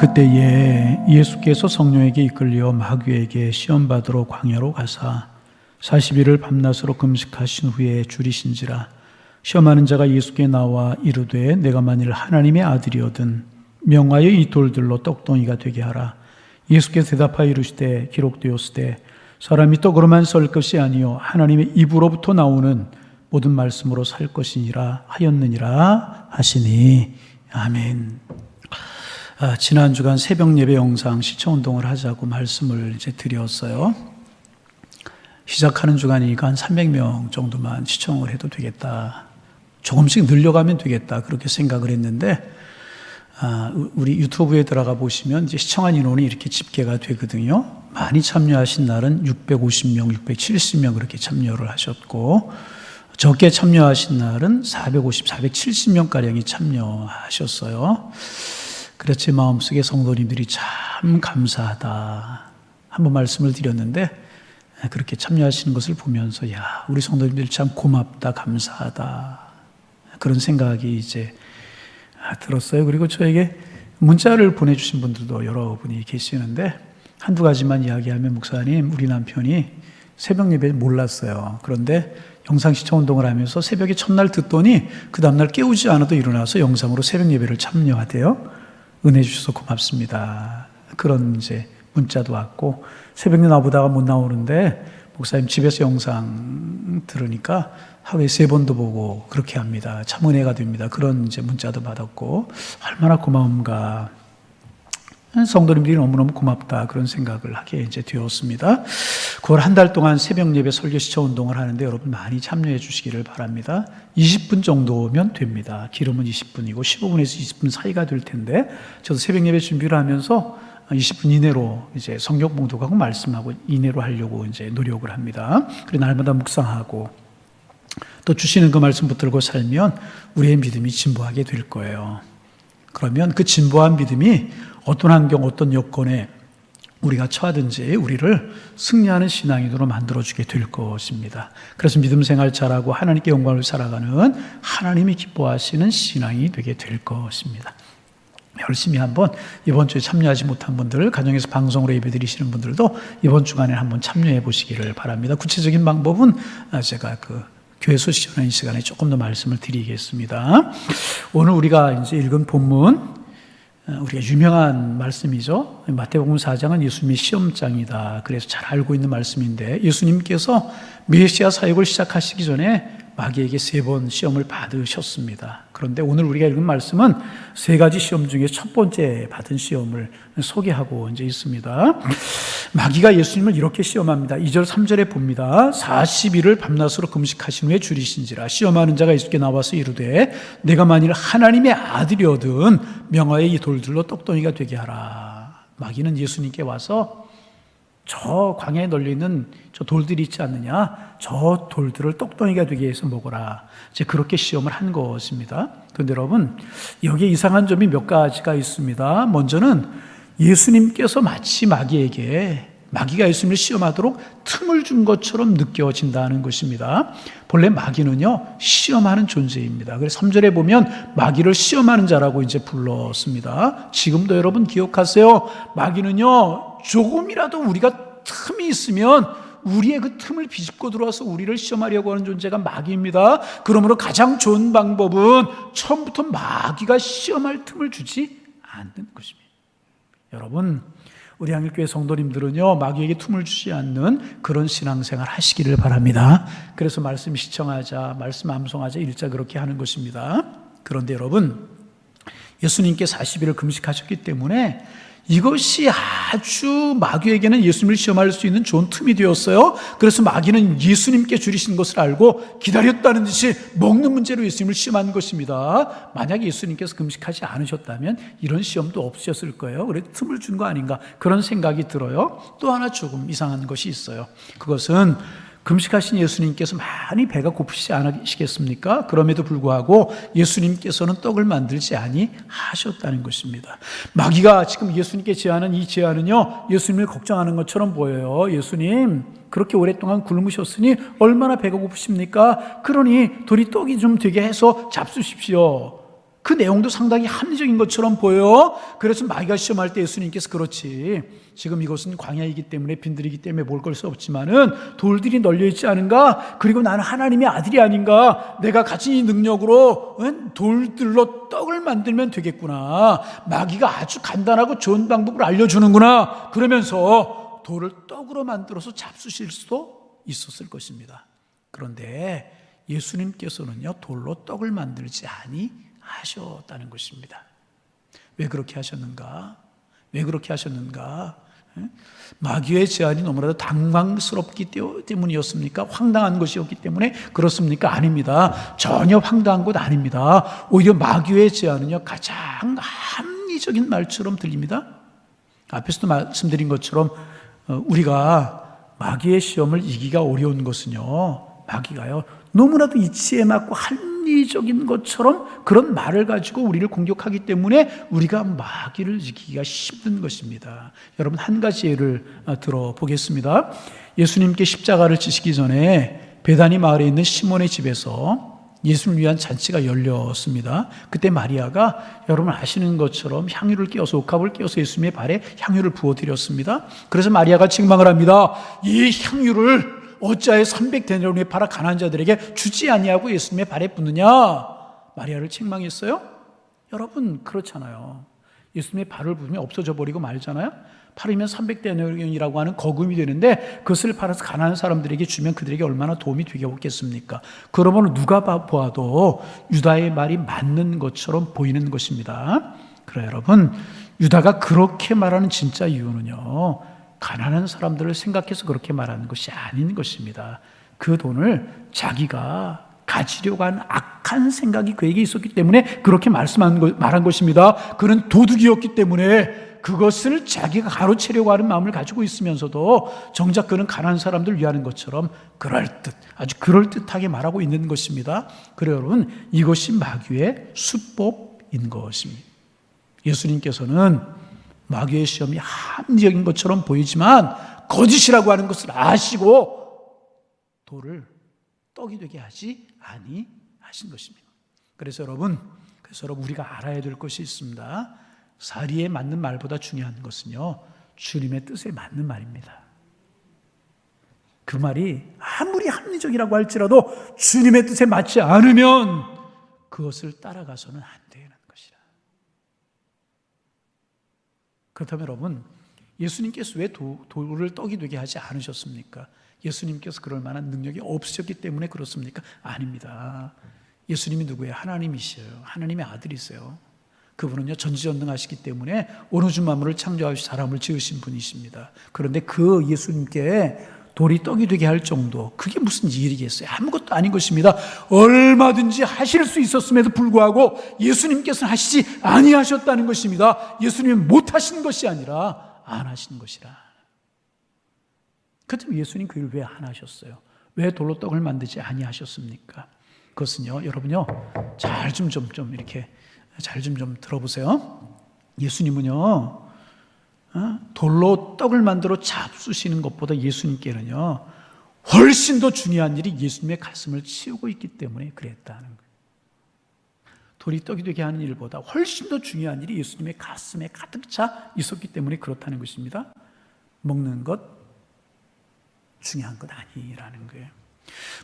그때에 예수께서 성령에게 이끌려 마귀에게 시험 받으러 광야로 가사 40일을 밤낮으로 금식하신 후에 줄이신지라. 시험하는 자가 예수께 나와 이르되 내가 만일 하나님의 아들이거든 명하여 이 돌들로 떡덩이가 되게 하라. 예수께서 대답하여 이르시되 기록되었으되 사람이 떡으로만 설 것이 아니요 하나님의 입으로부터 나오는 모든 말씀으로 살 것이니라 하였느니라 하시니. 아멘. 아, 지난 주간 새벽 예배 영상 시청 운동을 하자고 말씀을 이제 드렸어요. 시작하는 주간이니까 한 300명 정도만 시청을 해도 되겠다. 조금씩 늘려가면 되겠다. 그렇게 생각을 했는데, 아, 우리 유튜브에 들어가 보시면 이제 시청한 인원이 이렇게 집계가 되거든요. 많이 참여하신 날은 650명, 670명 그렇게 참여를 하셨고, 적게 참여하신 날은 450, 470명가량이 참여하셨어요. 그렇지 마음속에 성도님들이 참 감사하다. 한번 말씀을 드렸는데, 그렇게 참여하시는 것을 보면서, 야, 우리 성도님들 참 고맙다, 감사하다. 그런 생각이 이제 들었어요. 그리고 저에게 문자를 보내주신 분들도 여러 분이 계시는데, 한두 가지만 이야기하면, 목사님, 우리 남편이 새벽 예배 몰랐어요. 그런데 영상 시청 운동을 하면서 새벽에 첫날 듣더니 그 다음날 깨우지 않아도 일어나서 영상으로 새벽 예배를 참여하대요. 은혜 주셔서 고맙습니다. 그런 이제 문자도 왔고 새벽에 나보다가 못 나오는데 목사님 집에서 영상 들으니까 하루에 세 번도 보고 그렇게 합니다. 참 은혜가 됩니다. 그런 이제 문자도 받았고 얼마나 고마움가 성도님들이 너무너무 고맙다 그런 생각을 하게 이제 되었습니다. 9월 한 달 동안 새벽 예배 설교 시청 운동을 하는데 여러분 많이 참여해 주시기를 바랍니다. 20분 정도면 됩니다. 기름은 20분이고 15분에서 20분 사이가 될 텐데 저도 새벽 예배 준비를 하면서 20분 이내로 이제 성경 봉독하고 말씀하고 이내로 하려고 이제 노력을 합니다. 그리고 날마다 묵상하고 또 주시는 그 말씀 붙들고 살면 우리의 믿음이 진보하게 될 거예요. 그러면 그 진보한 믿음이 어떤 환경, 어떤 여건에 우리가 처하든지 우리를 승리하는 신앙인으로 만들어주게 될 것입니다. 그래서 믿음 생활 잘하고 하나님께 영광을 살아가는 하나님이 기뻐하시는 신앙이 되게 될 것입니다. 열심히 한번 이번 주에 참여하지 못한 분들, 가정에서 방송으로 예배 드리시는 분들도 이번 주간에 한번 참여해 보시기를 바랍니다. 구체적인 방법은 제가 그 교회 소식 전하는 시간에 조금 더 말씀을 드리겠습니다. 오늘 우리가 이제 읽은 본문 우리가 유명한 말씀이죠. 마태복음 4장은 예수님의 시험장이다. 그래서 잘 알고 있는 말씀인데 예수님께서 메시아 사역을 시작하시기 전에 마귀에게 세 번 시험을 받으셨습니다. 그런데 오늘 우리가 읽은 말씀은 세 가지 시험 중에 첫 번째 받은 시험을 소개하고 이제 있습니다. 마귀가 예수님을 이렇게 시험합니다. 2절, 3절에 봅니다. 40일을 밤낮으로 금식하신 후에 줄이신지라 시험하는 자가 예수께 나와서 이르되 내가 만일 하나님의 아들이거든 명화의 이 돌들로 떡덩이가 되게 하라. 마귀는 예수님께 와서 저 광야에 널려 있는 저 돌들이 있지 않느냐? 저 돌들을 떡덩이가 되게 해서 먹어라. 이제 그렇게 시험을 한 것입니다. 그런데 여러분, 여기에 이상한 점이 몇 가지가 있습니다. 먼저는 예수님께서 마치 마귀에게 마귀가 예수님을 시험하도록 틈을 준 것처럼 느껴진다는 것입니다. 본래 마귀는요, 시험하는 존재입니다. 그래서 3절에 보면 마귀를 시험하는 자라고 이제 불렀습니다. 지금도 여러분 기억하세요. 마귀는요, 조금이라도 우리가 틈이 있으면 우리의 그 틈을 비집고 들어와서 우리를 시험하려고 하는 존재가 마귀입니다. 그러므로 가장 좋은 방법은 처음부터 마귀가 시험할 틈을 주지 않는 것입니다. 여러분, 우리 한일교회 성도님들은요, 마귀에게 틈을 주지 않는 그런 신앙생활 하시기를 바랍니다. 그래서 말씀 시청하자, 말씀 암송하자, 일자 그렇게 하는 것입니다. 그런데 여러분, 예수님께 40일을 금식하셨기 때문에 이것이 아주 마귀에게는 예수님을 시험할 수 있는 좋은 틈이 되었어요. 그래서 마귀는 예수님께 줄이신 것을 알고 기다렸다는 듯이 먹는 문제로 예수님을 시험한 것입니다. 만약 예수님께서 금식하지 않으셨다면 이런 시험도 없으셨을 거예요. 그래 틈을 준 거 아닌가 그런 생각이 들어요. 또 하나 조금 이상한 것이 있어요. 그것은 금식하신 예수님께서 많이 배가 고프시지 않으시겠습니까? 그럼에도 불구하고 예수님께서는 떡을 만들지 아니하셨다는 것입니다. 마귀가 지금 예수님께 제안한 이 제안은요, 예수님을 걱정하는 것처럼 보여요. 예수님, 그렇게 오랫동안 굶으셨으니 얼마나 배가 고프십니까? 그러니 돌이 떡이 좀 되게 해서 잡수십시오. 그 내용도 상당히 합리적인 것처럼 보여. 그래서 마귀가 시험할 때 예수님께서 그렇지. 지금 이것은 광야이기 때문에 빈들이기 때문에 뭘 걸 수 없지만은 돌들이 널려 있지 않은가? 그리고 나는 하나님의 아들이 아닌가? 내가 가진 이 능력으로 응? 돌들로 떡을 만들면 되겠구나. 마귀가 아주 간단하고 좋은 방법을 알려주는구나. 그러면서 돌을 떡으로 만들어서 잡수실 수도 있었을 것입니다. 그런데 예수님께서는요 돌로 떡을 만들지 아니 하셨다는 것입니다. 왜 그렇게 하셨는가? 왜 그렇게 하셨는가? 마귀의 제안이 너무나도 당황스럽기 때문이었습니까? 황당한 것이었기 때문에 그렇습니까? 아닙니다. 전혀 황당한 것 아닙니다. 오히려 마귀의 제안은요, 가장 합리적인 말처럼 들립니다. 앞에서도 말씀드린 것처럼 어, 우리가 마귀의 시험을 이기가 어려운 것은요, 마귀가요, 너무나도 이치에 맞고 합리적인 것처럼 그런 말을 가지고 우리를 공격하기 때문에 우리가 마귀를 이기기가 힘든 것입니다. 여러분 한 가지 예를 아, 들어보겠습니다. 예수님께 십자가를 지시기 전에 베다니 마을에 있는 시몬의 집에서 예수를 위한 잔치가 열렸습니다. 그때 마리아가 여러분 아시는 것처럼 향유를 끼워서 옥합을 끼워서 예수님의 발에 향유를 부어 드렸습니다. 그래서 마리아가 책망을 합니다. 이 향유를 어찌하여 300데나리온에 팔아 가난한 자들에게 주지 아니하고 예수님의 발에 붓느냐? 마리아를 책망했어요? 여러분 그렇잖아요. 예수님의 발을 부으면 없어져 버리고 말잖아요. 팔으면 300데나리온이라고 하는 거금이 되는데 그것을 팔아서 가난한 사람들에게 주면 그들에게 얼마나 도움이 되겠습니까? 그러면 누가 보아도 유다의 말이 맞는 것처럼 보이는 것입니다. 그래 여러분 유다가 그렇게 말하는 진짜 이유는요. 가난한 사람들을 생각해서 그렇게 말하는 것이 아닌 것입니다. 그 돈을 자기가 가지려고 한 악한 생각이 그에게 있었기 때문에 그렇게 말씀한 것, 말한 것입니다. 그는 도둑이었기 때문에 그것을 자기가 가로채려고 하는 마음을 가지고 있으면서도 정작 그는 가난한 사람들 위하는 것처럼 그럴듯, 아주 그럴듯하게 말하고 있는 것입니다. 그래 여러분, 이것이 마귀의 수법인 것입니다. 예수님께서는 마귀의 시험이 합리적인 것처럼 보이지만 거짓이라고 하는 것을 아시고 돌을 떡이 되게 하지 아니 하신 것입니다. 그래서 여러분, 그래서 여러분 우리가 알아야 될 것이 있습니다. 사리에 맞는 말보다 중요한 것은요. 주님의 뜻에 맞는 말입니다. 그 말이 아무리 합리적이라고 할지라도 주님의 뜻에 맞지 않으면 그것을 따라가서는 안 되는 것이라. 그렇다면 여러분, 예수님께서 왜 도, 돌을 떡이 되게 하지 않으셨습니까? 예수님께서 그럴 만한 능력이 없으셨기 때문에 그렇습니까? 아닙니다. 예수님이 누구예요? 하나님이시요 하나님의 아들이세요. 그분은요 전지전능하시기 때문에 어느 주 만물을 창조하시 사람을 지으신 분이십니다. 그런데 그 예수님께 돌이 떡이 되게 할 정도 그게 무슨 일이겠어요? 아무것도 아닌 것입니다. 얼마든지 하실 수 있었음에도 불구하고 예수님께서는 하시지 아니하셨다는 것입니다. 예수님은 못 하신 것이 아니라 안 하신 것이라. 그렇다면 예수님 그 일을 왜안 하셨어요? 왜 돌로 떡을 만들지 아니하셨습니까? 그것은요, 여러분요, 잘 좀 좀 좀 이렇게 잘 좀 좀 들어보세요. 예수님은요, 어? 돌로 떡을 만들어 잡수시는 것보다 예수님께는요, 훨씬 더 중요한 일이 예수님의 가슴을 치우고 있기 때문에 그랬다는 거예요. 돌이 떡이 되게 하는 일보다 훨씬 더 중요한 일이 예수님의 가슴에 가득 차 있었기 때문에 그렇다는 것입니다. 먹는 것 중요한 것 아니라는 거예요.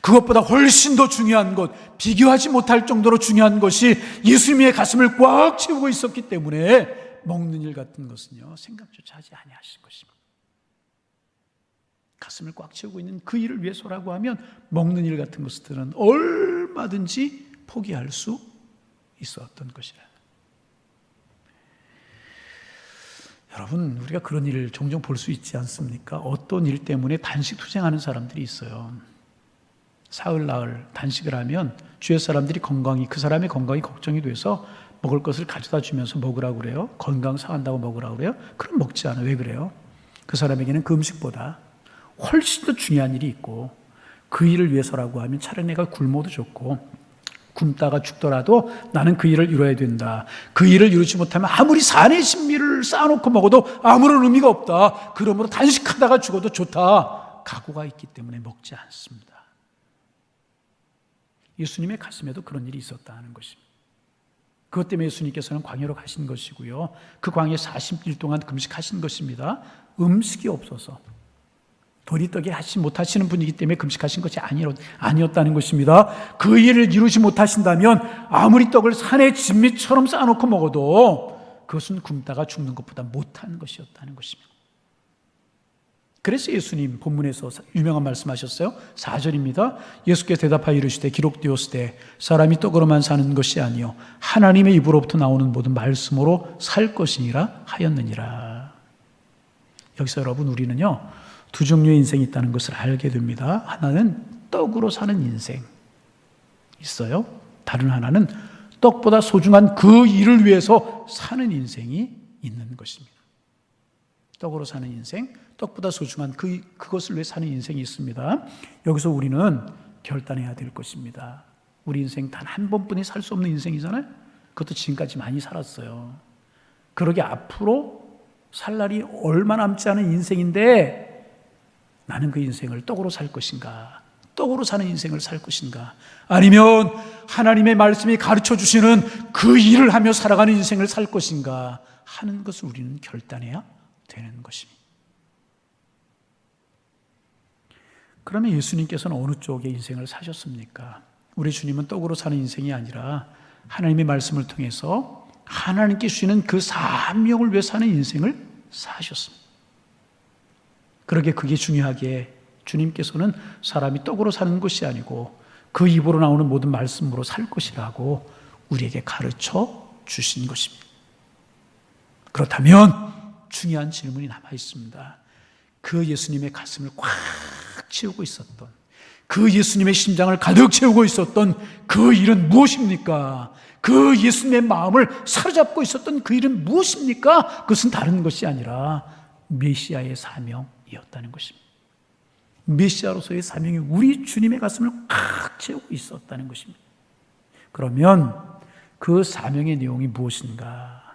그것보다 훨씬 더 중요한 것, 비교하지 못할 정도로 중요한 것이 예수님의 가슴을 꽉 채우고 있었기 때문에 먹는 일 같은 것은요, 생각조차 하지 아니하신 것입니다. 가슴을 꽉 채우고 있는 그 일을 위해서라고 하면 먹는 일 같은 것들은 얼마든지 포기할 수 있었던 것이라. 여러분, 우리가 그런 일을 종종 볼 수 있지 않습니까? 어떤 일 때문에 단식 투쟁하는 사람들이 있어요. 사흘, 나흘 단식을 하면 주위 사람들이 건강이, 그 사람의 건강이 걱정이 돼서 먹을 것을 가져다 주면서 먹으라고 그래요. 건강 상한다고 먹으라고 그래요. 그럼 먹지 않아. 왜 그래요? 그 사람에게는 그 음식보다 훨씬 더 중요한 일이 있고 그 일을 위해서라고 하면 차라리 내가 굶어도 좋고 굶다가 죽더라도 나는 그 일을 이뤄야 된다. 그 일을 이루지 못하면 아무리 산의 신비를 쌓아놓고 먹어도 아무런 의미가 없다. 그러므로 단식하다가 죽어도 좋다. 각오가 있기 때문에 먹지 않습니다. 예수님의 가슴에도 그런 일이 있었다는 것입니다. 그것 때문에 예수님께서는 광야로 가신 것이고요. 그 광야에 40일 동안 금식하신 것입니다. 음식이 없어서 도리떡이 하지 못하시는 분이기 때문에 금식하신 것이 아니었 다는 것입니다. 그 일을 이루지 못하신다면 아무리 떡을 산의 진미처럼 쌓아놓고 먹어도 그것은 굶다가 죽는 것보다 못한 것이었다는 것입니다. 그래서 예수님 본문에서 유명한 말씀하셨어요. 4절입니다. 예수께 대답하여 이르시되 기록되었을 때 사람이 떡으로만 사는 것이 아니요 하나님의 입으로부터 나오는 모든 말씀으로 살 것이니라 하였느니라. 여기서 여러분 우리는요. 두 종류의 인생이 있다는 것을 알게 됩니다. 하나는 떡으로 사는 인생 있어요. 다른 하나는 떡보다 소중한 그 일을 위해서 사는 인생이 있는 것입니다. 떡으로 사는 인생, 떡보다 소중한 그, 그것을 위해 사는 인생이 있습니다. 여기서 우리는 결단해야 될 것입니다. 우리 인생 단 한 번뿐이 살 수 없는 인생이잖아요? 그것도 지금까지 많이 살았어요. 그러게 앞으로 살 날이 얼마 남지 않은 인생인데 나는 그 인생을 떡으로 살 것인가? 떡으로 사는 인생을 살 것인가? 아니면 하나님의 말씀이 가르쳐 주시는 그 일을 하며 살아가는 인생을 살 것인가? 하는 것을 우리는 결단해야 되는 것입니다. 그러면 예수님께서는 어느 쪽의 인생을 사셨습니까? 우리 주님은 떡으로 사는 인생이 아니라 하나님의 말씀을 통해서 하나님께 주시는 그 사명을 위해 사는 인생을 사셨습니다. 그러게 그게 중요하게 주님께서는 사람이 떡으로 사는 것이 아니고 그 입으로 나오는 모든 말씀으로 살 것이라고 우리에게 가르쳐 주신 것입니다. 그렇다면 중요한 질문이 남아 있습니다. 그 예수님의 가슴을 꽉 채우고 있었던 그 예수님의 심장을 가득 채우고 있었던 그 일은 무엇입니까? 그 예수님의 마음을 사로잡고 있었던 그 일은 무엇입니까? 그것은 다른 것이 아니라 메시아의 사명, 이었다는 것입니다. 메시아로서의 사명이 우리 주님의 가슴을 꽉 채우고 있었다는 것입니다. 그러면 그 사명의 내용이 무엇인가?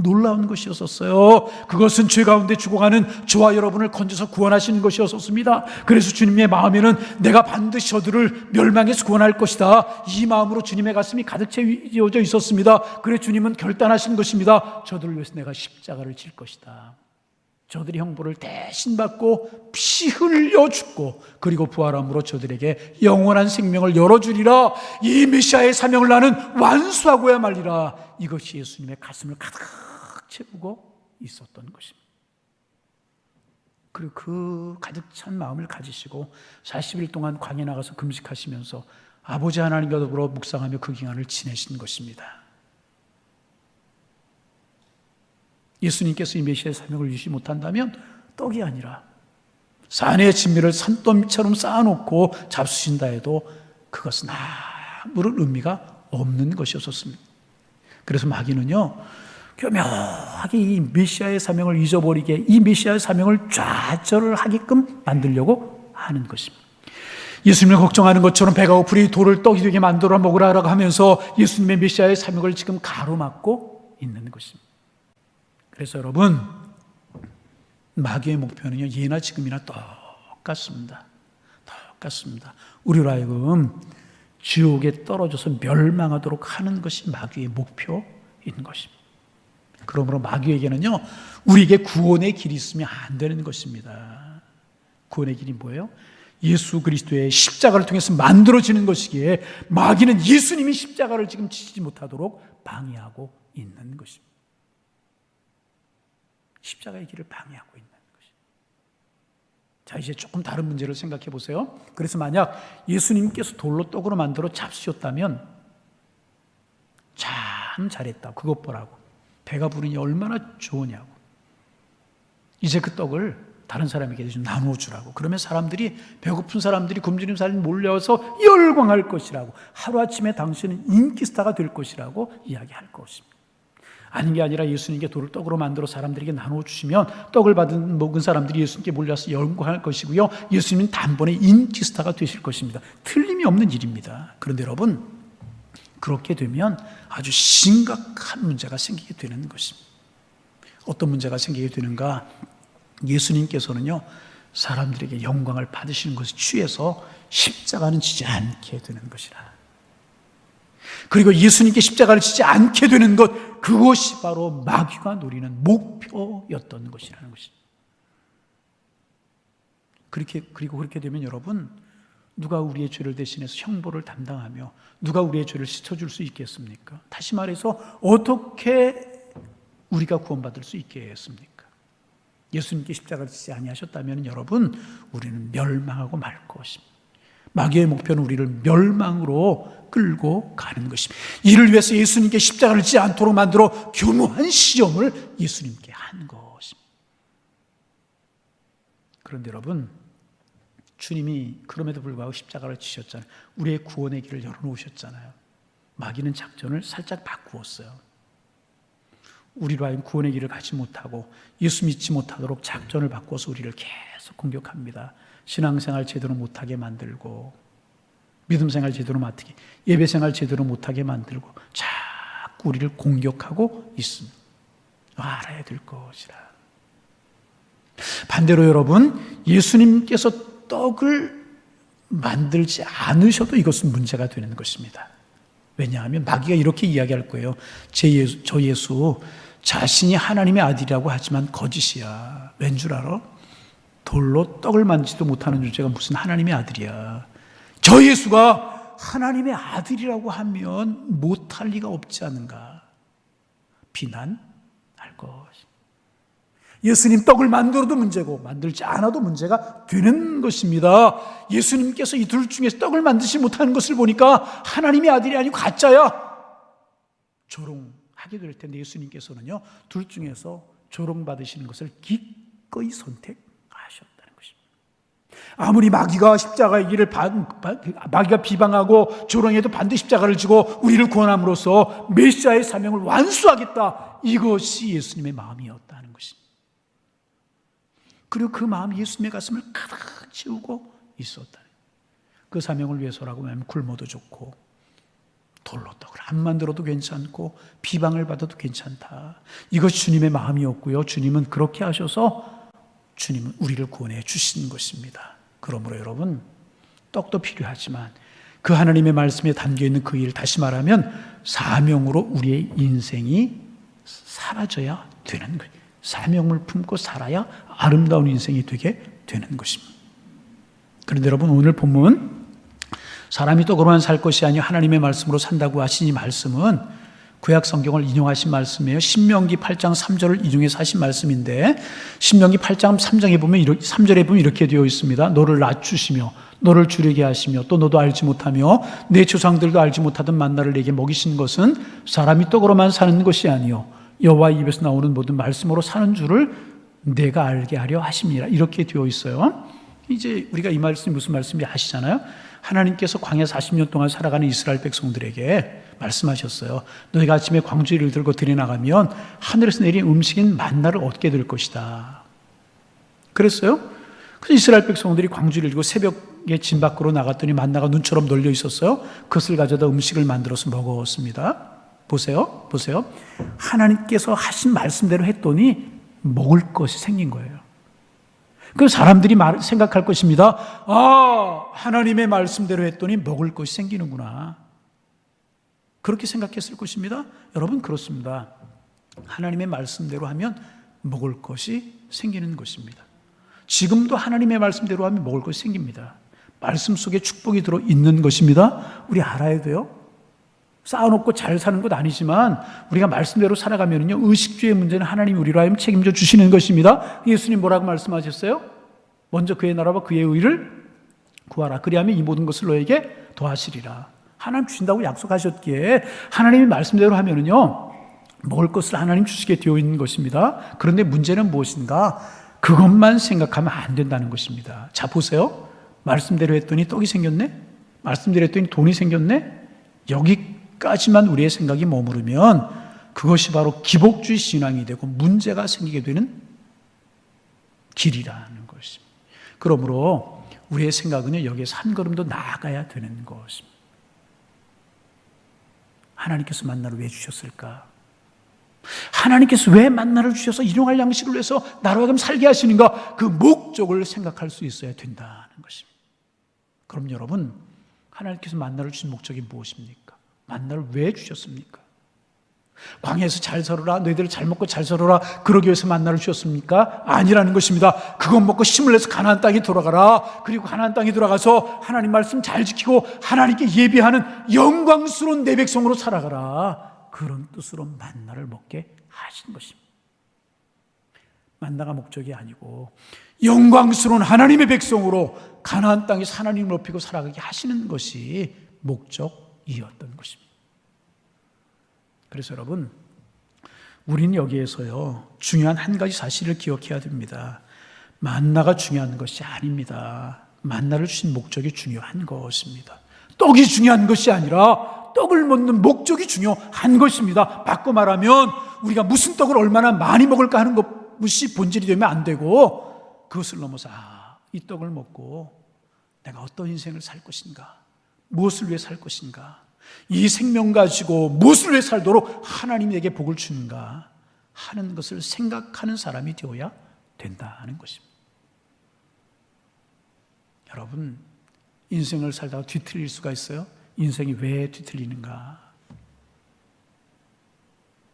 놀라운 것이었었어요. 그것은 죄 가운데 죽어가는 저와 여러분을 건져서 구원하시는 것이었었습니다. 그래서 주님의 마음에는 내가 반드시 저들을 멸망에서 구원할 것이다. 이 마음으로 주님의 가슴이 가득 채워져 있었습니다. 그래 주님은 결단하신 것입니다. 저들을 위해서 내가 십자가를 질 것이다. 저들이 형벌을 대신 받고 피 흘려 죽고 그리고 부활함으로 저들에게 영원한 생명을 열어주리라 이 메시아의 사명을 나는 완수하고야 말리라 이것이 예수님의 가슴을 가득 채우고 있었던 것입니다. 그리고 그 가득 찬 마음을 가지시고 40일 동안 광에 나가서 금식하시면서 아버지 하나님과 더불어 묵상하며 그 기간을 지내신 것입니다. 예수님께서 이 메시아의 사명을 유지 못한다면 떡이 아니라 산의 진미를 산더미처럼 쌓아놓고 잡수신다 해도 그것은 아무런 의미가 없는 것이었습니다. 그래서 마귀는요, 교묘하게 이 메시아의 사명을 잊어버리게 이 메시아의 사명을 좌절을 하게끔 만들려고 하는 것입니다. 예수님을 걱정하는 것처럼 배가 고프니 돌을 떡이 되게 만들어 먹으라라고 하면서 예수님의 메시아의 사명을 지금 가로막고 있는 것입니다. 그래서 여러분, 마귀의 목표는요, 예나 지금이나 똑같습니다. 똑같습니다. 우리로 하여금 지옥에 떨어져서 멸망하도록 하는 것이 마귀의 목표인 것입니다. 그러므로 마귀에게는요, 우리에게 구원의 길이 있으면 안 되는 것입니다. 구원의 길이 뭐예요? 예수 그리스도의 십자가를 통해서 만들어지는 것이기에 마귀는 예수님이 십자가를 지금 지지 못하도록 방해하고 있는 것입니다. 십자가의 길을 방해하고 있는 것이. 자, 이제 조금 다른 문제를 생각해 보세요. 그래서 만약 예수님께서 돌로 떡으로 만들어 잡수셨다면 참 잘했다. 그것 보라고. 배가 부르니 얼마나 좋으냐고. 이제 그 떡을 다른 사람에게 좀 나누어 주라고. 그러면 사람들이 배고픈 사람들이 굶주린 사람이 몰려서 열광할 것이라고. 하루아침에 당신은 인기 스타가 될 것이라고 이야기할 것입니다. 아닌 게 아니라 예수님께 돌을 떡으로 만들어 사람들에게 나누어 주시면 떡을 받은 먹은 사람들이 예수님께 몰려서 영광할 것이고요. 예수님은 단번에 인기스타가 되실 것입니다. 틀림이 없는 일입니다. 그런데 여러분 그렇게 되면 아주 심각한 문제가 생기게 되는 것입니다. 어떤 문제가 생기게 되는가? 예수님께서는요 사람들에게 영광을 받으시는 것에 취해서 십자가는 지지 않게 되는 것이라. 그리고 예수님께 십자가를 지지 않게 되는 것, 그것이 바로 마귀가 노리는 목표였던 것이라는 것입니다. 그렇게, 그리고 그렇게 되면 여러분, 누가 우리의 죄를 대신해서 형벌을 담당하며 누가 우리의 죄를 씻어줄 수 있겠습니까? 다시 말해서 어떻게 우리가 구원받을 수 있겠습니까? 예수님께 십자가를 지지 아니하셨다면 여러분 우리는 멸망하고 말 것입니다. 마귀의 목표는 우리를 멸망으로 끌고 가는 것입니다. 이를 위해서 예수님께 십자가를 지지 않도록 만들어 교묘한 시험을 예수님께 한 것입니다. 그런데 여러분 주님이 그럼에도 불구하고 십자가를 지셨잖아요. 우리의 구원의 길을 열어놓으셨잖아요. 마귀는 작전을 살짝 바꾸었어요. 우리로 하여금 구원의 길을 가지 못하고 예수 믿지 못하도록 작전을 바꿔서 우리를 계속 공격합니다. 신앙생활 제대로 못하게 만들고 믿음생활 제대로 못하게 예배생활 제대로 못하게 만들고 자꾸 우리를 공격하고 있습니다. 알아야 될 것이라. 반대로 여러분 예수님께서 떡을 만들지 않으셔도 이것은 문제가 되는 것입니다. 왜냐하면 마귀가 이렇게 이야기할 거예요. 제 예수, 저 예수 자신이 하나님의 아들이라고 하지만 거짓이야. 왠 줄 알아? 돌로 떡을 만지도 못하는 주제가 무슨 하나님의 아들이야. 저 예수가 하나님의 아들이라고 하면 못할 리가 없지 않은가. 비난할 것. 예수님 떡을 만들어도 문제고 만들지 않아도 문제가 되는 것입니다. 예수님께서 이 둘 중에서 떡을 만드지 못하는 것을 보니까 하나님의 아들이 아니고 가짜야. 조롱하게 될 텐데 예수님께서는요, 둘 중에서 조롱받으시는 것을 기꺼이 것입니다. 아무리 마귀가 십자가의 길을 반, 마귀가 비방하고 조롱해도 반드시 십자가를 지고 우리를 구원함으로써 메시아의 사명을 완수하겠다. 이것이 예수님의 마음이었다는 것입니다. 그리고 그 마음이 예수님의 가슴을 가득 채우고 있었다. 그 사명을 위해서라고 하면 굶어도 좋고 돌로 떡을 안 만들어도 괜찮고 비방을 받아도 괜찮다. 이것이 주님의 마음이었고요. 주님은 그렇게 하셔서 주님은 우리를 구원해 주신 것입니다. 그러므로 여러분 떡도 필요하지만 그 하나님의 말씀에 담겨 있는 그 일, 다시 말하면 사명으로 우리의 인생이 사라져야 되는 거예요. 사명을 품고 살아야 아름다운 인생이 되게 되는 것입니다. 그런데 여러분 오늘 본문 사람이 떡으로만 살 것이 아니요 하나님의 말씀으로 산다고 하신 이 말씀은 구약 성경을 인용하신 말씀이에요. 신명기 8장 3절을 인용해서 하신 말씀인데 신명기 8장 3장에 보면 3절에 보면 이렇게 되어 있습니다. 너를 낮추시며 너를 줄이게 하시며 또 너도 알지 못하며 내 조상들도 알지 못하던 만나를 내게 먹이신 것은 사람이 떡으로만 사는 것이 아니요 여호와 입에서 나오는 모든 말씀으로 사는 줄을 내가 알게 하려 하십니다. 이렇게 되어 있어요. 이제 우리가 이 말씀이 무슨 말씀인지 아시잖아요. 하나님께서 광야 40년 동안 살아가는 이스라엘 백성들에게 말씀하셨어요. 너희가 아침에 광주리를 들고 들여나가면 하늘에서 내린 음식인 만나를 얻게 될 것이다. 그랬어요? 그래서 이스라엘 백성들이 광주리를 들고 새벽에 진 밖으로 나갔더니 만나가 눈처럼 널려 있었어요. 그것을 가져다 음식을 만들어서 먹었습니다. 보세요. 보세요. 하나님께서 하신 말씀대로 했더니 먹을 것이 생긴 거예요. 그 사람들이 말, 생각할 것입니다. 아, 하나님의 말씀대로 했더니 먹을 것이 생기는구나. 그렇게 생각했을 것입니다. 여러분, 그렇습니다. 하나님의 말씀대로 하면 먹을 것이 생기는 것입니다. 지금도 하나님의 말씀대로 하면 먹을 것이 생깁니다. 말씀 속에 축복이 들어 있는 것입니다. 우리 알아야 돼요. 쌓아놓고 잘 사는 것 아니지만 우리가 말씀대로 살아가면요 의식주의 문제는 하나님이 우리로 하여금 책임져 주시는 것입니다. 예수님 뭐라고 말씀하셨어요? 먼저 그의 나라와 그의 의를 구하라. 그리하면 이 모든 것을 너에게 더하시리라. 하나님 주신다고 약속하셨기에 하나님이 말씀대로 하면은요 먹을 것을 하나님 주시게 되어 있는 것입니다. 그런데 문제는 무엇인가? 그것만 생각하면 안 된다는 것입니다. 자 보세요. 말씀대로 했더니 떡이 생겼네. 말씀대로 했더니 돈이 생겼네. 여기 까지만 우리의 생각이 머무르면 그것이 바로 기복주의 신앙이 되고 문제가 생기게 되는 길이라는 것입니다. 그러므로 우리의 생각은 여기에서 한 걸음 더 나아가야 되는 것입니다. 하나님께서 만나를 왜 주셨을까? 하나님께서 왜 만나를 주셔서 일용할 양식을 위해서 나로 하여금 살게 하시는가? 그 목적을 생각할 수 있어야 된다는 것입니다. 그럼 여러분, 하나님께서 만나를 주신 목적이 무엇입니까? 만나를 왜 주셨습니까? 광야에서 잘 살아라, 너희들 잘 먹고 잘 살아라, 그러기 위해서 만나를 주셨습니까? 아니라는 것입니다. 그것 먹고 힘을 내서 가나안 땅에 돌아가라. 그리고 가나안 땅에 돌아가서 하나님 말씀 잘 지키고 하나님께 예비하는 영광스러운 내 백성으로 살아가라. 그런 뜻으로 만나를 먹게 하신 것입니다. 만나가 목적이 아니고 영광스러운 하나님의 백성으로 가나안 땅에서 하나님을 높이고 살아가게 하시는 것이 목적 이었던 것입니다. 그래서 여러분, 우리는 여기에서요, 중요한 한 가지 사실을 기억해야 됩니다. 만나가 중요한 것이 아닙니다. 만나를 주신 목적이 중요한 것입니다. 떡이 중요한 것이 아니라 떡을 먹는 목적이 중요한 것입니다. 바꿔 말하면 우리가 무슨 떡을 얼마나 많이 먹을까 하는 것이 본질이 되면 안 되고 그것을 넘어서 아, 이 떡을 먹고 내가 어떤 인생을 살 것인가? 무엇을 위해 살 것인가? 이 생명 가지고 무엇을 위해 살도록 하나님이 내게 복을 주는가 하는 것을 생각하는 사람이 되어야 된다는 것입니다. 여러분, 인생을 살다가 뒤틀릴 수가 있어요? 인생이 왜 뒤틀리는가?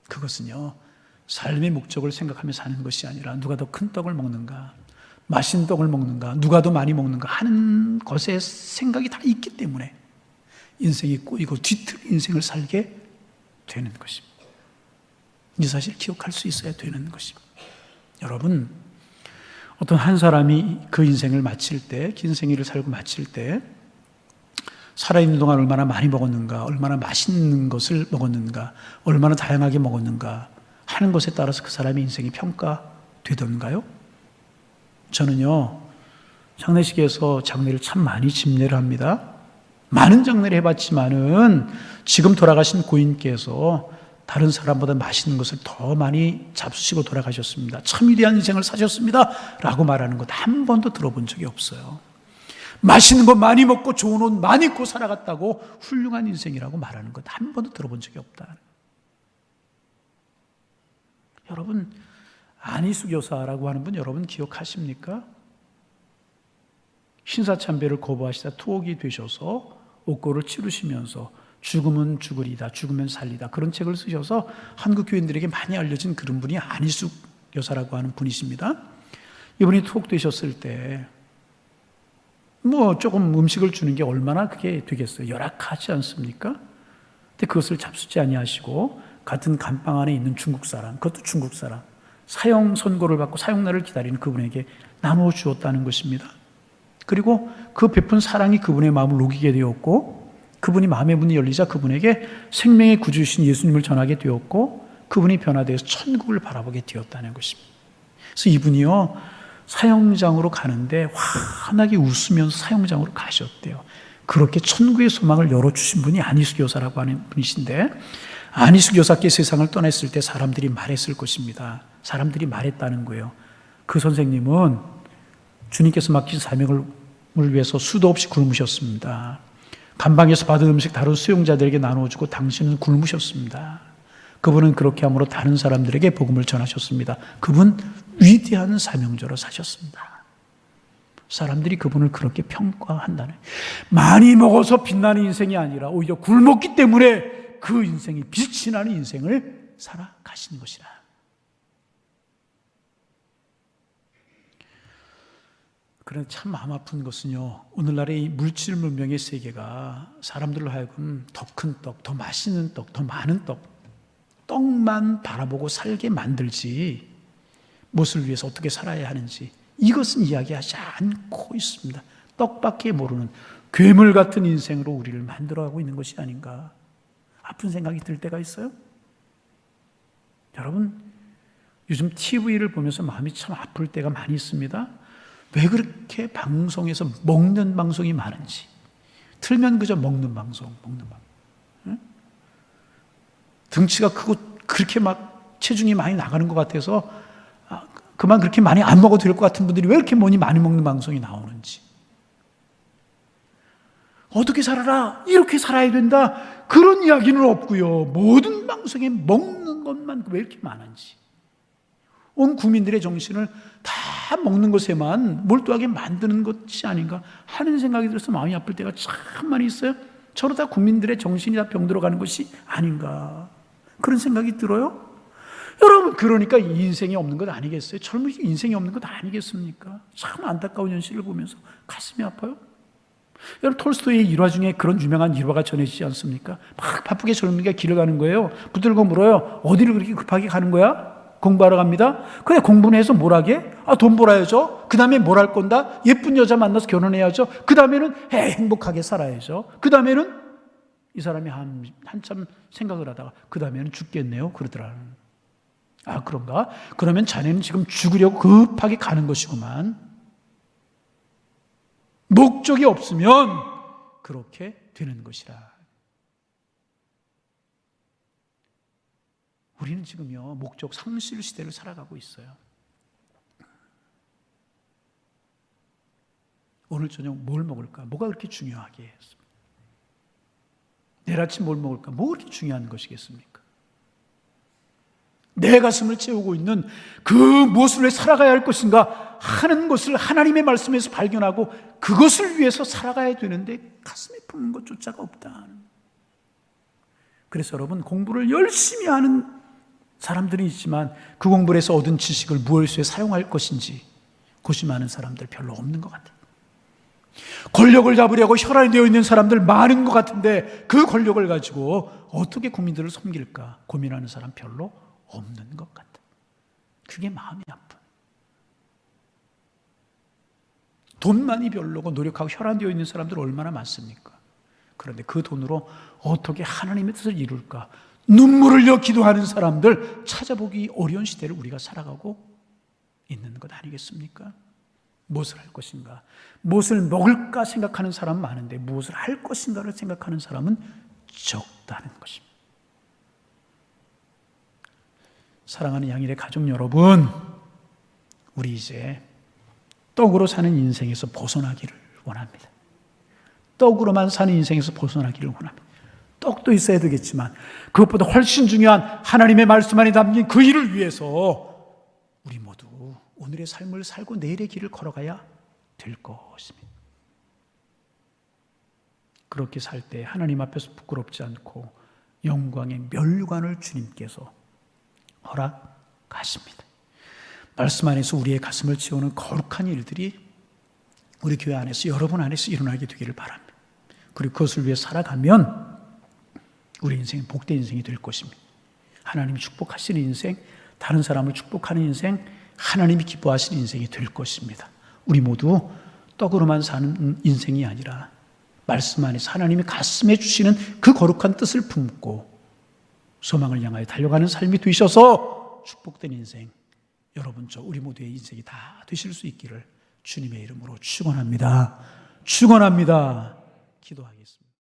그것은요, 삶의 목적을 생각하며 사는 것이 아니라 누가 더 큰 떡을 먹는가, 맛있는 떡을 먹는가, 누가 더 많이 먹는가 하는 것에 생각이 다 있기 때문에 인생이 꼬이고 뒤틀 인생을 살게 되는 것입니다. 이 사실 기억할 수 있어야 되는 것입니다. 여러분, 어떤 한 사람이 그 인생을 마칠 때, 긴 생일을 살고 마칠 때, 살아있는 동안 얼마나 많이 먹었는가, 얼마나 맛있는 것을 먹었는가, 얼마나 다양하게 먹었는가 하는 것에 따라서 그 사람의 인생이 평가되던가요? 저는요, 장례식에서 장례를 참 많이 집례를 합니다. 많은 장례를 해봤지만은 지금 돌아가신 고인께서 다른 사람보다 맛있는 것을 더 많이 잡수시고 돌아가셨습니다. 참 위대한 인생을 사셨습니다. 라고 말하는 것 한 번도 들어본 적이 없어요. 맛있는 거 많이 먹고 좋은 옷 많이 입고 살아갔다고 훌륭한 인생이라고 말하는 것 한 번도 들어본 적이 없다. 여러분, 안희숙 여사라고 하는 분 여러분 기억하십니까? 신사참배를 거부하시다 투옥이 되셔서 옥고를 치르시면서 죽으면 죽으리다, 죽으면 살리다 그런 책을 쓰셔서 한국 교인들에게 많이 알려진 그런 분이 안희숙 여사라고 하는 분이십니다. 이분이 투옥되셨을 때 뭐 조금 음식을 주는 게 얼마나 그게 되겠어요? 열악하지 않습니까? 근데 그것을 잡수지 아니하시고 같은 감방 안에 있는 중국 사람, 그것도 중국 사람, 사형 선고를 받고 사형날을 기다리는 그분에게 나누어 주었다는 것입니다. 그리고 그 베푼 사랑이 그분의 마음을 녹이게 되었고 그분이 마음의 문이 열리자 그분에게 생명의 구주신 예수님을 전하게 되었고 그분이 변화되어서 천국을 바라보게 되었다는 것입니다. 그래서 이분이요 사형장으로 가는데 환하게 웃으면서 사형장으로 가셨대요. 그렇게 천국의 소망을 열어주신 분이 안희숙 여사라고 하는 분이신데 안희숙 여사께 세상을 떠났을 때 사람들이 말했을 것입니다. 사람들이 말했다는 거예요. 그 선생님은 주님께서 맡긴 사명을 위해서 수도 없이 굶으셨습니다. 감방에서 받은 음식 다른 수용자들에게 나눠주고 당신은 굶으셨습니다. 그분은 그렇게 함으로 다른 사람들에게 복음을 전하셨습니다. 그분 위대한 사명자로 사셨습니다. 사람들이 그분을 그렇게 평가한다는. 많이 먹어서 빛나는 인생이 아니라 오히려 굶었기 때문에 그 인생이 빛이 나는 인생을 살아가신 것이라. 그런데 참 마음 아픈 것은요, 오늘날의 이 물질 문명의 세계가 사람들로 하여금 더 큰 떡, 더 맛있는 떡, 더 많은 떡, 떡만 바라보고 살게 만들지, 무엇을 위해서 어떻게 살아야 하는지, 이것은 이야기하지 않고 있습니다. 떡밖에 모르는 괴물 같은 인생으로 우리를 만들어가고 있는 것이 아닌가. 아픈 생각이 들 때가 있어요? 여러분, 요즘 TV를 보면서 마음이 참 아플 때가 많이 있습니다. 왜 그렇게 방송에서 먹는 방송이 많은지. 틀면 그저 먹는 방송, 먹는 방송. 응? 등치가 크고 그렇게 막 체중이 많이 나가는 것 같아서 아, 그만 그렇게 많이 안 먹어도 될 것 같은 분들이 왜 이렇게 많이 많이 먹는 방송이 나오는지. 어떻게 살아라? 이렇게 살아야 된다? 그런 이야기는 없고요. 모든 방송에 먹는 것만 왜 이렇게 많은지. 온 국민들의 정신을 다 먹는 것에만 몰두하게 만드는 것이 아닌가 하는 생각이 들어서 마음이 아플 때가 참 많이 있어요. 저러다 국민들의 정신이 다 병들어 가는 것이 아닌가. 그런 생각이 들어요. 여러분, 그러니까 인생이 없는 것 아니겠어요? 젊은 인생이 없는 것 아니겠습니까? 참 안타까운 현실을 보면서 가슴이 아파요. 여러분, 톨스토이의 일화 중에 그런 유명한 일화가 전해지지 않습니까? 막 바쁘게 젊은이가 길을 가는 거예요. 붙들고 물어요. 어디를 그렇게 급하게 가는 거야? 공부하러 갑니다. 근데 공부는 해서 뭘 하게? 아, 돈 벌어야죠. 그 다음에 뭘 할 건다? 예쁜 여자 만나서 결혼해야죠. 그 다음에는 행복하게 살아야죠. 그 다음에는 이 사람이 한, 한참 생각을 하다가 그 다음에는 죽겠네요. 그러더라. 아, 그런가? 그러면 자네는 지금 죽으려고 급하게 가는 것이구만. 목적이 없으면 그렇게 되는 것이라. 우리는 지금요, 목적 상실 시대를 살아가고 있어요. 오늘 저녁 뭘 먹을까? 뭐가 그렇게 중요하게 했습니까? 내일 아침 뭘 먹을까? 뭐 그렇게 중요한 것이겠습니까? 내 가슴을 채우고 있는 그 무엇을 왜 살아가야 할 것인가 하는 것을 하나님의 말씀에서 발견하고 그것을 위해서 살아가야 되는데 가슴에 품는 것조차가 없다. 그래서 여러분 공부를 열심히 하는 사람들이 있지만 그 공부를 해서 얻은 지식을 무엇에 사용할 것인지 고심하는 사람들 별로 없는 것 같아요. 권력을 잡으려고 혈안이 되어 있는 사람들 많은 것 같은데 그 권력을 가지고 어떻게 국민들을 섬길까 고민하는 사람 별로 없는 것 같아. 그게 마음이 아픈. 돈만이 별로고 노력하고 혈안되어 있는 사람들 얼마나 많습니까? 그런데 그 돈으로 어떻게 하나님의 뜻을 이룰까? 눈물을 흘려 기도하는 사람들 찾아보기 어려운 시대를 우리가 살아가고 있는 것 아니겠습니까? 무엇을 할 것인가? 무엇을 먹을까 생각하는 사람 많은데 무엇을 할 것인가를 생각하는 사람은 적다는 것입니다. 사랑하는 양일의 가족 여러분, 우리 이제 떡으로 사는 인생에서 벗어나기를 원합니다. 떡으로만 사는 인생에서 벗어나기를 원합니다. 떡도 있어야 되겠지만 그것보다 훨씬 중요한 하나님의 말씀 안에 담긴 그 일을 위해서 우리 모두 오늘의 삶을 살고 내일의 길을 걸어가야 될 것입니다. 그렇게 살 때 하나님 앞에서 부끄럽지 않고 영광의 멸관을 주님께서 허락하십니다. 말씀 안에서 우리의 가슴을 채우는 거룩한 일들이 우리 교회 안에서 여러분 안에서 일어나게 되기를 바랍니다. 그리고 그것을 위해 살아가면 우리 인생은 복된 인생이 될 것입니다. 하나님이 축복하시는 인생, 다른 사람을 축복하는 인생, 하나님이 기뻐하시는 인생이 될 것입니다. 우리 모두 떡으로만 사는 인생이 아니라 말씀 안에서 하나님이 가슴에 주시는 그 거룩한 뜻을 품고 소망을 향하여 달려가는 삶이 되셔서 축복된 인생, 여러분 저 우리 모두의 인생이 다 되실 수 있기를 주님의 이름으로 축원합니다. 축원합니다. 기도하겠습니다.